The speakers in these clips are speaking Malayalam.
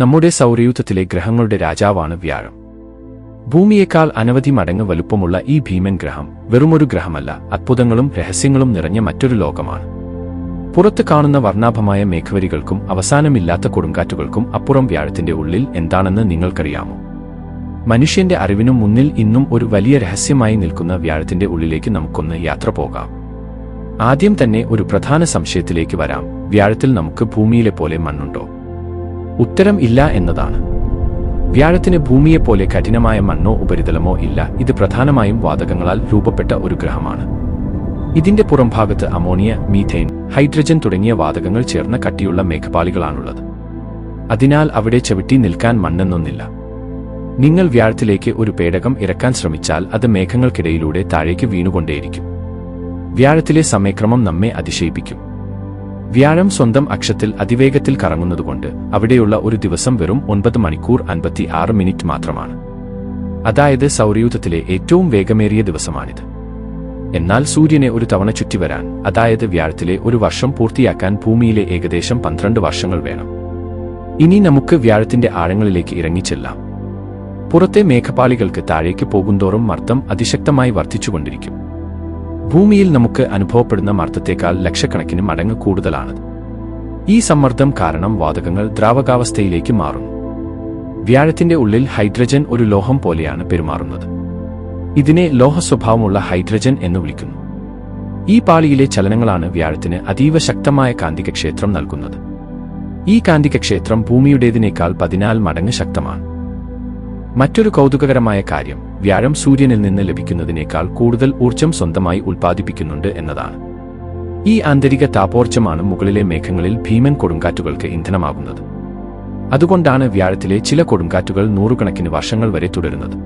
നമ്മുടെ സൗരയൂഥത്തിലെ ഗ്രഹങ്ങളുടെ രാജാവാണ് വ്യാഴം. ഭൂമിയേക്കാൾ അനവധി മടങ്ങ് വലുപ്പമുള്ള ഈ ഭീമൻ ഗ്രഹം വെറുമൊരു ഗ്രഹമല്ല അത്ഭുതങ്ങളും രഹസ്യങ്ങളും നിറഞ്ഞ മറ്റൊരു ലോകമാണ്. പുറത്ത് കാണുന്ന വർണാഭമായ മേഘവരികൾക്കും അവസാനമില്ലാത്ത കൊടുങ്കാറ്റുകൾക്കും അപ്പുറം വ്യാഴത്തിന്റെ ഉള്ളിൽ എന്താണെന്ന് നിങ്ങൾക്കറിയാമോ? മനുഷ്യന്റെ അറിവിനു മുന്നിൽ ഇന്നും ഒരു വലിയ രഹസ്യമായി നിൽക്കുന്ന വ്യാഴത്തിന്റെ ഉള്ളിലേക്ക് നമുക്കൊന്ന് യാത്ര പോകാം. ആദ്യം തന്നെ ഒരു പ്രധാന സംശയത്തിലേക്ക് വരാം. വ്യാഴത്തിൽ നമുക്ക് ഭൂമിയിലെ പോലെ മണ്ണുണ്ടോ? ഉത്തരം ഇല്ല എന്നതാണ്. വ്യാഴത്തിന് ഭൂമിയെപ്പോലെ കഠിനമായ മണ്ണോ ഉപരിതലമോ ഇല്ല. ഇത് പ്രധാനമായും വാതകങ്ങളാൽ രൂപപ്പെട്ട ഒരു ഗ്രഹമാണ്. ഇതിന്റെ പുറംഭാഗത്ത് അമോണിയ മീഥേൻ ഹൈഡ്രജൻ തുടങ്ങിയ വാതകങ്ങൾ ചേർന്ന കട്ടിയുള്ള മേഘപാളികളാണുള്ളത്. അതിനാൽ അവിടെ ചവിട്ടി നിൽക്കാൻ മണ്ണെന്നൊന്നില്ല. നിങ്ങൾ വ്യാഴത്തിലേക്ക് ഒരു പേടകം ഇറക്കാൻ ശ്രമിച്ചാൽ അത് മേഘങ്ങൾക്കിടയിലൂടെ താഴേക്ക് വീണുകൊണ്ടേയിരിക്കും. വ്യാഴത്തിലെ സമയക്രമം നമ്മെ അതിശയിപ്പിക്കും. വ്യാഴം സ്വന്തം അക്ഷത്തിൽ അതിവേഗത്തിൽ കറങ്ങുന്നതുകൊണ്ട് അവിടെയുള്ള ഒരു ദിവസം വെറും ഒൻപത് മണിക്കൂർ അൻപത്തി ആറ് മിനിറ്റ് മാത്രമാണ്. അതായത് സൗരയൂഥത്തിലെ ഏറ്റവും വേഗമേറിയ ദിവസമാണിത്. എന്നാൽ സൂര്യനെ ഒരു തവണ ചുറ്റിവരാൻ അതായത് വ്യാഴത്തിലെ ഒരു വർഷം പൂർത്തിയാക്കാൻ ഭൂമിയിലെ ഏകദേശം പന്ത്രണ്ട് വർഷങ്ങൾ വേണം. ഇനി നമുക്ക് വ്യാഴത്തിന്റെ ആഴങ്ങളിലേക്ക് ഇറങ്ങിച്ചെല്ലാം പുറത്തെ മേഘപാളികൾക്ക് താഴേക്ക് പോകുന്തോറും മർദ്ദം അതിശക്തമായി വർദ്ധിച്ചുകൊണ്ടിരിക്കും. ഭൂമിയിൽ നമുക്ക് അനുഭവപ്പെടുന്ന മർദ്ദത്തേക്കാൾ ലക്ഷക്കണക്കിന് മടങ്ങ് കൂടുതലാണ്. ഈ സമ്മർദ്ദം കാരണം വാതകങ്ങൾ ദ്രാവകാവസ്ഥയിലേക്ക് മാറുന്നു. വ്യാഴത്തിന്റെ ഉള്ളിൽ ഹൈഡ്രജൻ ഒരു ലോഹം പോലെയാണ് പെരുമാറുന്നത്. ഇതിനെ ലോഹ സ്വഭാവമുള്ള ഹൈഡ്രജൻ എന്ന് വിളിക്കുന്നു. ഈ പാളിയിലെ ചലനങ്ങളാണ് വ്യാഴത്തിന് അതീവ ശക്തമായ കാന്തികക്ഷേത്രം നൽകുന്നത്. ഈ കാന്തികക്ഷേത്രം ഭൂമിയുടേതിനേക്കാൾ പതിനാല് മടങ്ങ് ശക്തമാണ്. മറ്റൊരു കൗതുകകരമായ കാര്യം വ്യാഴം സൂര്യനിൽ നിന്ന് ലഭിക്കുന്നതിനേക്കാൾ കൂടുതൽ ഊർജം സ്വന്തമായി ഉൽപ്പാദിപ്പിക്കുന്നുണ്ട് എന്നതാണ്. ഈ ആന്തരിക താപോർജമാണ് മുകളിലെ മേഘങ്ങളിൽ ഭീമൻ കൊടുങ്കാറ്റുകൾക്ക് ഇന്ധനമാകുന്നത്. അതുകൊണ്ടാണ് വ്യാഴത്തിലെ ചില കൊടുങ്കാറ്റുകൾ നൂറുകണക്കിന് വർഷങ്ങൾ വരെ തുടരുന്നത്.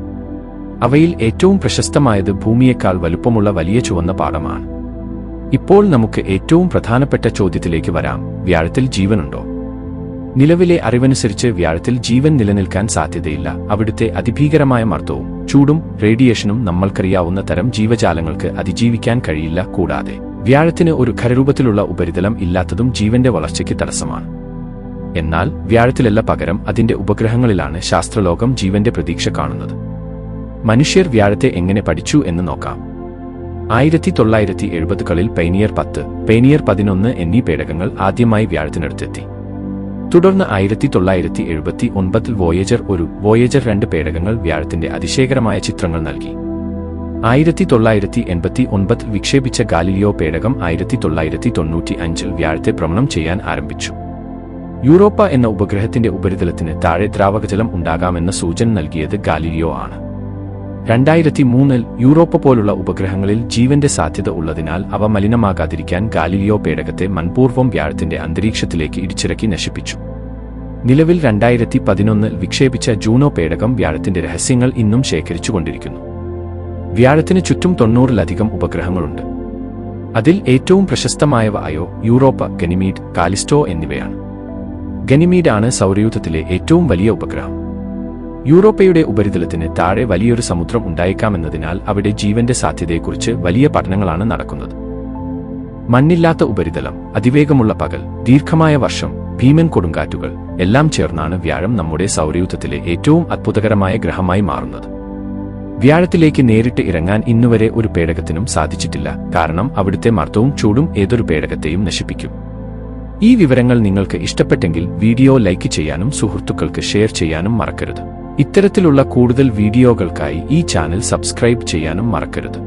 അവയിൽ ഏറ്റവും പ്രശസ്തമായത് ഭൂമിയേക്കാൾ വലുപ്പമുള്ള വലിയ ചുവന്ന പാടമാണ്. ഇപ്പോൾ നമുക്ക് ഏറ്റവും പ്രധാനപ്പെട്ട ചോദ്യത്തിലേക്ക് വരാം വ്യാഴത്തിൽ ജീവനുണ്ടോ? നിലവിലെ അറിവനുസരിച്ച് വ്യാഴത്തിൽ ജീവൻ നിലനിൽക്കാൻ സാധ്യതയില്ല. അവിടുത്തെ അതിഭീകരമായ മർദ്ദവും ചൂടും റേഡിയേഷനും നമ്മൾക്കറിയാവുന്ന തരം ജീവജാലങ്ങൾക്ക് അതിജീവിക്കാൻ കഴിയില്ല കൂടാതെ വ്യാഴത്തിന് ഒരു ഖരരൂപത്തിലുള്ള ഉപരിതലം ഇല്ലാത്തതും ജീവന്റെ വളർച്ചയ്ക്ക് തടസ്സമാണ്. എന്നാൽ വ്യാഴത്തിലല്ല പകരം അതിന്റെ ഉപഗ്രഹങ്ങളിലാണ് ശാസ്ത്രലോകം ജീവന്റെ പ്രതീക്ഷ കാണുന്നത്. മനുഷ്യർ വ്യാഴത്തെ എങ്ങനെ പഠിച്ചു എന്ന് നോക്കാം. ആയിരത്തി തൊള്ളായിരത്തി എഴുപതുകളിൽ പൈനിയർ പത്ത് പൈനിയർ പതിനൊന്ന് എന്നീ പേടകങ്ങൾ ആദ്യമായി വ്യാഴത്തിനടുത്തെത്തി. തുടർന്ന് ആയിരത്തി തൊള്ളായിരത്തി എഴുപത്തി ഒൻപതിൽ വോയേജർ ഒരു വോയേജർ രണ്ട് പേടകങ്ങൾ വ്യാഴത്തിന്റെ അതിശയകരമായ ചിത്രങ്ങൾ നൽകി. ആയിരത്തി തൊള്ളായിരത്തി എൺപത്തി ഒൻപതിൽ വിക്ഷേപിച്ച ഗാലിലിയോ പേടകം ആയിരത്തി തൊള്ളായിരത്തി തൊണ്ണൂറ്റി അഞ്ചിൽ വ്യാഴത്തെ ഭ്രമണം ചെയ്യാൻ ആരംഭിച്ചു. യൂറോപ്പ എന്ന ഉപഗ്രഹത്തിന്റെ ഉപരിതലത്തിന് താഴെ ദ്രാവകജലം ഉണ്ടാകാമെന്ന സൂചന നൽകിയത് ഗാലിലിയോ ആണ്. രണ്ടായിരത്തി മൂന്നിൽ യൂറോപ്പ് പോലുള്ള ഉപഗ്രഹങ്ങളിൽ ജീവന്റെ സാധ്യത ഉള്ളതിനാൽ അവ മലിനമാകാതിരിക്കാൻ ഗാലിലിയോ പേടകത്തെ മൺപൂർവം വ്യാഴത്തിന്റെ അന്തരീക്ഷത്തിലേക്ക് ഇടിച്ചിറക്കി നശിപ്പിച്ചു. നിലവിൽ രണ്ടായിരത്തി പതിനൊന്നിൽ വിക്ഷേപിച്ച ജൂണോ പേടകം വ്യാഴത്തിന്റെ രഹസ്യങ്ങൾ ഇന്നും ശേഖരിച്ചുകൊണ്ടിരിക്കുന്നു. വ്യാഴത്തിന് ചുറ്റും തൊണ്ണൂറിലധികം ഉപഗ്രഹങ്ങളുണ്ട്. അതിൽ ഏറ്റവും പ്രശസ്തമായവ അയോ യൂറോപ്പ ഗനിമീഡ് കാലിസ്റ്റോ എന്നിവയാണ്. ഗനിമീഡാണ് സൗരയൂഥത്തിലെ ഏറ്റവും വലിയ ഉപഗ്രഹം. യൂറോപ്പയുടെ ഉപരിതലത്തിന് താഴെ വലിയൊരു സമുദ്രം ഉണ്ടായേക്കാമെന്നതിനാൽ അവിടെ ജീവന്റെ സാധ്യതയെക്കുറിച്ച് വലിയ പഠനങ്ങളാണ് നടക്കുന്നത്. മണ്ണില്ലാത്ത ഉപരിതലം അതിവേഗമുള്ള പകൽ ദീർഘമായ വർഷം ഭീമൻ കൊടുങ്കാറ്റുകൾ എല്ലാം ചേർന്നാണ് വ്യാഴം നമ്മുടെ സൗരയൂഥത്തിലെ ഏറ്റവും അത്ഭുതകരമായ ഗ്രഹമായി മാറുന്നത്. വ്യാഴത്തിലേക്ക് നേരിട്ട് ഇറങ്ങാൻ ഇന്നുവരെ ഒരു പേടകത്തിനും സാധിച്ചിട്ടില്ല കാരണം അവിടുത്തെ മർദ്ദവും ചൂടും ഏതൊരു പേടകത്തെയും നശിപ്പിക്കും. ഈ വിവരങ്ങൾ നിങ്ങൾക്ക് ഇഷ്ടപ്പെട്ടെങ്കിൽ വീഡിയോ ലൈക്ക് ചെയ്യാനും സുഹൃത്തുക്കൾക്ക് ഷെയർ ചെയ്യാനും മറക്കരുത്. ഇത്തരത്തിലുള്ള കൂടുതൽ വീഡിയോകൾക്കായി ഈ ചാനൽ സബ്സ്ക്രൈബ് ചെയ്യാനും മറക്കരുത്.